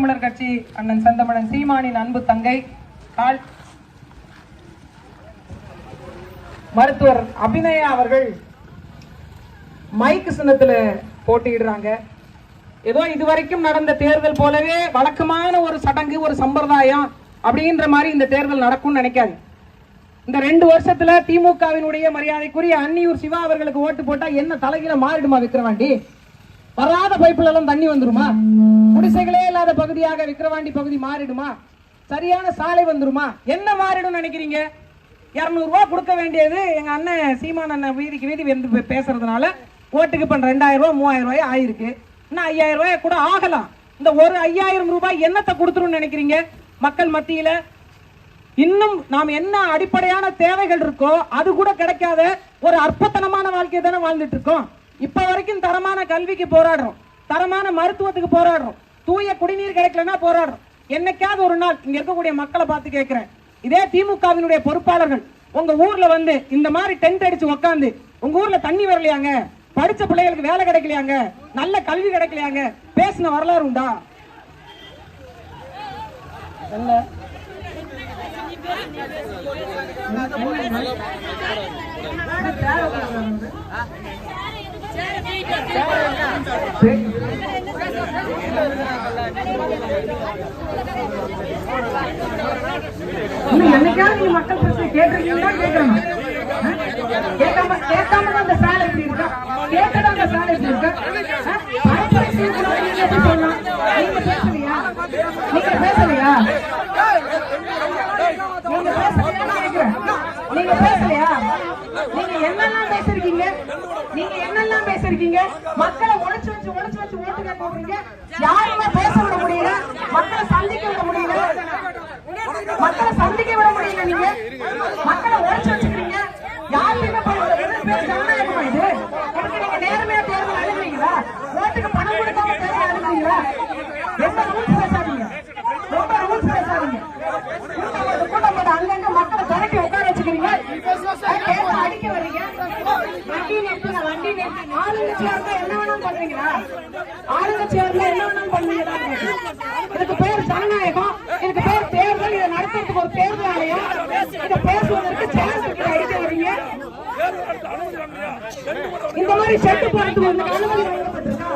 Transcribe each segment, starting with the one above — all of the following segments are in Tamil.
தமிழர் கட்சி அண்ணன் செந்தமிழன் சீமானின் அன்பு தங்கை கால் மருத்துவர் அபிநயா அவர்கள் மைக்கு சின்னத்தில் போட்டியிடுறாங்க. ஏதோ இதுவரைக்கும் நடந்த தேர்தல் போலவே வழக்கமான ஒரு சடங்கு ஒரு சம்பிரதாயம் அப்படின்ற மாதிரி இந்த தேர்தல் நடக்கும்னு நினைக்காது இந்த ரெண்டு வருஷத்துல திமுகவினுடைய மரியாதைக்குரிய அன்னியூர் சிவா அவர்களுக்கு ஓட்டு போட்டா என்ன தலைகீழ மாறிடுமா விக்கிரவாண்டி வராத பைப்புல எல்லாம் தண்ணி வந்துருமா? குடிசைகளே இல்லாத பகுதியாக விக்கிரவாண்டி பகுதி மாறிடுமா? சரியான சாலை வந்துருமா? என்ன மாறிடும் நினைக்கிறீங்க? இரநூறுவா கொடுக்க வேண்டியது எங்கள் அண்ணன் சீமான் அண்ணன் வீதிக்கு வீதி வந்து பே- பேசுறதுனால ஓட்டுக்கு இப்போ ரெண்டாயிரம் ரூபா மூவாயிரம் ரூபாய் ஆயிருக்கு. இன்னும் ஐயாயிரம் ரூபாய் கூட ஆகலாம். இந்த ஒரு ஐயாயிரம் ரூபாய் என்னத்தை கொடுத்துரும் நினைக்கிறீங்க? மக்கள் மத்தியில் இன்னும் நாம் என்ன அடிப்படையான தேவைகள் இருக்கோ அது கூட கிடைக்காத ஒரு அற்பத்தனமான வாழ்க்கையை தானே வாழ்ந்துட்டு இருக்கோம். இப்போ வரைக்கும் தரமான கல்விக்கு போராடுறோம். தரமான மருத்துவத்துக்கு போராடுறோம். தூய குடிநீர் கிடைக்கலன்னா போராடுறோம் என்னைக்காவது ஒரு நாள் இங்க இருக்கக்கூடிய மக்களை பார்த்து கேட்கிறேன். இதே திமுகவினுடைய பொறுப்பாளர்கள் உங்க ஊர்ல வந்து இந்த மாதிரி டென்ட் அடிச்சு உட்காந்து உங்க ஊர்ல தண்ணி வரலையாங்க? படிச்ச பிள்ளைகளுக்கு வேலை கிடைக்கலையாங்க? நல்ல கல்வி கிடைக்கலையாங்க? பேசின வரலாறு உண்டா? என்ன என்னைக்காவது நீங்க மக்கள் பிரச்சனை கேட்டிருக்கீங்களா? கேட்கணும்? கேட்காம கேட்காம தான் அந்த சாலை இருக்கா? கேட்கதான் அந்த சாலை இருக்கா? பரம்பரை சீர்குலைவு நீங்க எப்படி சொல்லலாம்? நீங்க பேசலையா? நீங்க பேசலையா? நீங்க நீங்க பேசலையா? நீங்க என்னெல்லாம் பேசிருக்கீங்க? நீங்க பேசிருக்கீங்க? மக்களை ஒளிச்சு வச்சு ஒளிச்சு வச்சு ஓட்டு கேட்க போறீங்க யாருமே பேச விட முடியல. மக்களை சந்திக்க விட முடியல. மக்களை சந்திக்க விட முடியல நீங்க. மக்களை ஒளிச்சு வச்சு யாருமே பேர் ஜனநாயகமா இது எனக்கு நீங்க நேர்மையா தேர்தல் அணுகுறீங்களா ஓட்டுக்கு பணம் கொடுக்காம தேர்தல் அணுகுறீங்களா ரொம்ப ரூல்ஸ் பேசாதீங்க ரொம்ப ரூல்ஸ் பேசாதீங்க கூட்டம் போட்டு கூட்டம் போட்டு அங்கங்க மக்களை திரட்டி உட்கார வச்சுக்கிறீங்க கேட்க அடிக்க வர்றீங்க வண்டி நிறுத்துங்க வண்டி நிறுத்துங்க ஆளுங்கட்சியா இருந்தா என்ன வேணாலும் பண்றீங்களா ஆளுங்கட்சியா இருந்தா என்ன வேணாலும் பண்ணுவீங்களா இதுக்கு பேர் ஜனநாயகம் இதுக்கு பேர் தேர்தல் இதை நடத்துறதுக்கு ஒரு தேர்தல் ஆணையம் இதை பேசுவதற்கு சேனல் அடிக்க வர்றீங்க இந்த மாதிரி செட்டு போறதுக்கு உங்களுக்கு அனுமதி வழங்கப்பட்டிருக்கா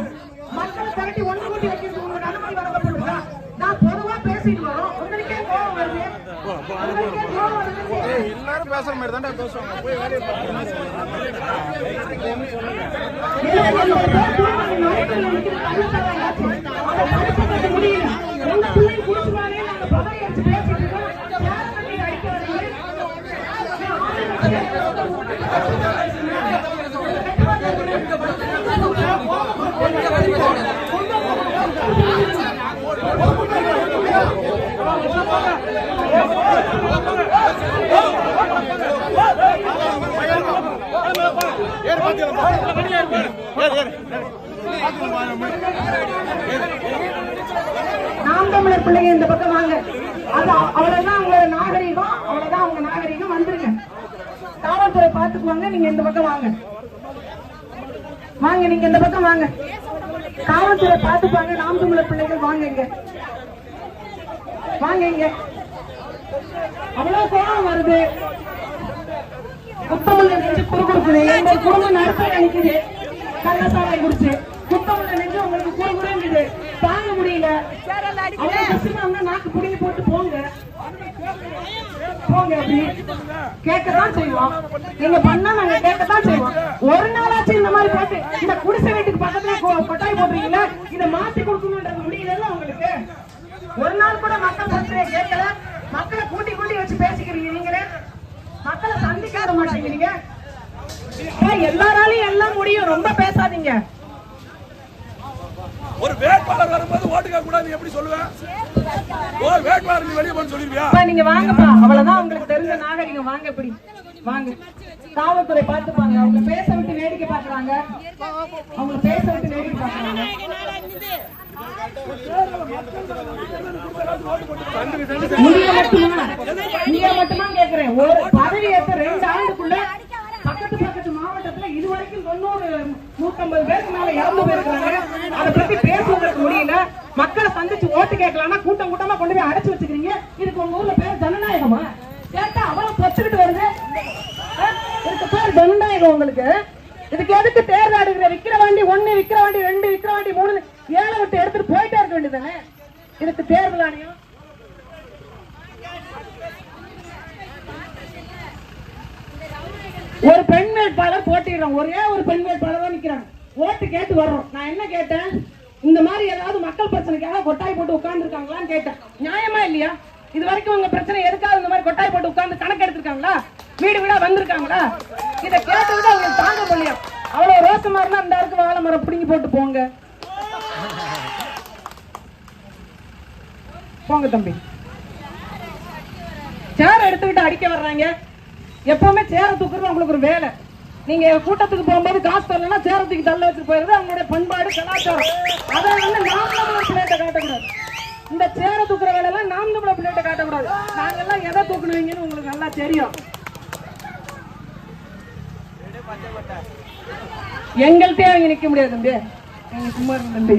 மக்களை திரட்டி ஒன்று கூட்டி வைக்கிறதுக்கு உங்களுக்கு அனுமதி வழங்கப்பட்டிருக்கா நான் பொதுவா பேசிட்டு வரோம் உங்களுக்கே கோபம் வருது எல்லாரும் பேசுற மாதிரி தான்டா பேசுவாங்க போய் வேலையை பாருங்க நாம் தமிழர் பிள்ளைங்க இந்த பக்கம் வாங்க. அது அவ்வளவுதான் அவங்களோட நாகரீகம் அவ்வளவுதான் அவங்க நாகரீகம். வந்துருங்க. காவல்துறை பாத்துக்குவாங்க நீங்க இந்த பக்கம் வாங்க. வாங்க நீங்க இந்த பக்கம் வாங்க. காவல்துறை பாத்துப்பாங்க நாம் தமிழர் பிள்ளைகள் வாங்க இங்க. வாங்க இங்க. அவ்வளவு கோபம் வருது. குத்தமுள்ள நெஞ்சு குறுகுறுக்குது. எங்க குடும்பம் நடத்த நினைக்குது. கள்ளசாலை குடிச்சு குத்தமுள்ள நெஞ்சு உங்களுக்கு குறுகுறுங்குது தாங்க முடியல. அவ்வளவு கஷ்டமா இருந்தா நாக்கு புடிங்கி போட்டு போங்க. போங்க அப்படி. கேட்கத்தான் செய்வோம். நீங்க பண்ணா நாங்க கேட்கத்தான் செய்வோம். ஒரு நாளாச்சும் இந்த மாதிரி போட்டு இந்த குடிசை வீட்டுக்கு பக்கத்துல கொ- கொட்டாய் போடுறீங்களா இதை மாத்தி கொடுக்கணும்ன்றது முடியல உங்களுக்கு? ஒரு நாள் கூட மக்கள் பிரச்சனையை கேட்கல. மக்களை கூட்டி கூட்டி வச்சு பேசிக்கிறீங்க நீங்களே. மக்களை சந்திக்காத மாட்டேங்கிறீங்க. ஏய், எல்லாராலையும் எல்லாம் முடியும். ரொம்ப பேசாதீங்க. ஒரு வேட்பாளர் வரும்போது ஓட்டு கேட்க கூடாது எப்படி சொல்லுவேன் ஒரு வேட்பாளர் நீ வெளியே போன்னு சொல்லிருவியா? நீங்க வாங்கப்பா. அவ்வளவுதான் உங்களுக்கு தெரிஞ்ச நாகரிகம். வாங்க இப்படி. வாங்க. காவல்துறை பார்த்துப்பாங்க. அவங்க பேச விட்டு வேடிக்கை பார்க்கறாங்க. அவங்க பேச விட்டு வேடிக்கை பார்க்கறாங்க. நீங்க மட்டுமா நீங்க மட்டுமா கேக்குறேன் ஒரு பதவி ஏற்ற ரெண்டு ஆண்டுக்குள்ள பக்கத்து பக்கத்து மாவட்டத்துல இது வரைக்கும் தொண்ணூறு நூத்தம்பது பேருக்கு மேல இறந்து போயிருக்காங்க அதை பத்தி பேசுவதற்கு முடியல மக்களை சந்திச்சு ஓட்டு கேட்கலாம்னா கூட்டம் கூட்டமா கொண்டு போய் அடைச்சு வச்சுக்கிறீங்க இதுக்கு உங்க ஊர்ல பேர் ஜனநாயகமா கேட்டா அவ்வளவு பச்சுக்கிட்டு வருது இதுக்கு பேர் ஜனநாயகம் உங்களுக்கு. இதுக்கு எதுக்கு தேர்தல் எடுக்கிற விக்கிற வண்டி ஒண்ணு விக்கிற வண்டி ரெண்டு விக்கிற வண்டி மூணு ஏழை விட்டு எடுத்துட்டு போயிட்டே இருக்க வேண்டியதானே இதுக்கு தேர்தல் ஆணையம்? ஒரு பெண் வேட்பாளர் போட்டிடுறோம் ஒரே ஒரு பெண் வேட்பாளர் தான் நிக்கிறாங்க. ஓட்டு கேட்டு வர்றோம். நான் என்ன கேட்டேன்? இந்த மாதிரி ஏதாவது மக்கள் பிரச்சனைக்காக கொட்டாய் போட்டு உட்கார்ந்துருக்காங்களான்னு கேட்டேன். நியாயமா இல்லையா? இது வரைக்கும் உங்க பிரச்சனை எதுக்காக இந்த மாதிரி கொட்டாய் போட்டு உட்கார்ந்து கணக்கு எடுத்திருக்காங்களா வீடு வீடா வந்திருக்காங்களா? இதை கேட்டது அவங்களுக்கு தாங்க முடியும் அவ்வளவு ரோச இருந்தா அந்த இருக்கு வாழை மரம் பிடிங்கி போட்டு போங்க. போங்க தம்பி. சேர் எடுத்துக்கிட்டு அடிக்க வர்றாங்க. எப்பவுமே சேர தூக்குறது அவங்களுக்கு ஒரு வேலை. நீங்க கூட்டத்துக்கு போகும்போது காசு தரலன்னா சேர தூக்கி தள்ள வச்சுட்டு போயிருது அவங்களுடைய பண்பாடு கலாச்சாரம். அதை வந்து நாம் நம்மள பிள்ளைகிட்ட காட்டக்கூடாது. இந்த சேர தூக்குற வேலை எல்லாம் நாம் நம்மள பிள்ளைகிட்ட காட்டக்கூடாது. நாங்கெல்லாம் எதை தூக்குனுவீங்கன்னு உங்களுக்கு நல்லா தெரியும். எங்கள்கிட்டயே அவங்க நிக்க முடியாது தம்பி. சும்மா தம்பி.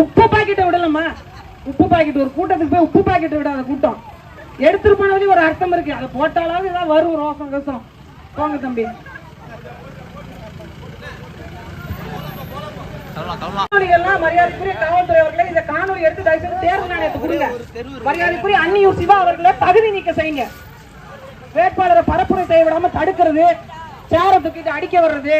உப்பு பாக்கெட்டை விடலாமா? உப்பு பாக்கெட் ஒரு கூட்டத்துக்கு போய் உப்பு பாக்கெட் விடாத கூட்டம். எடுத்துட்டு போனாலும் ஒரு அர்த்தம் இருக்கு. அதை போட்டாலாவது ஏதாவது வரும் ரோசம் கசம். போங்க தம்பி. மரியாதைக்குரிய காவல்துறை அவர்களே இந்த காணொலி எடுத்து தயவு செய்து தேர்தல் நாணயத்தை கொடுங்க. மரியாதைக்குரிய அன்னியூர் சிவா அவர்களை தகுதி நீக்க செய்யுங்க. வேட்பாளரை பரப்புரை செய்ய விடாம தடுக்கிறது சேர தூக்கிட்டு அடிக்க வர்றது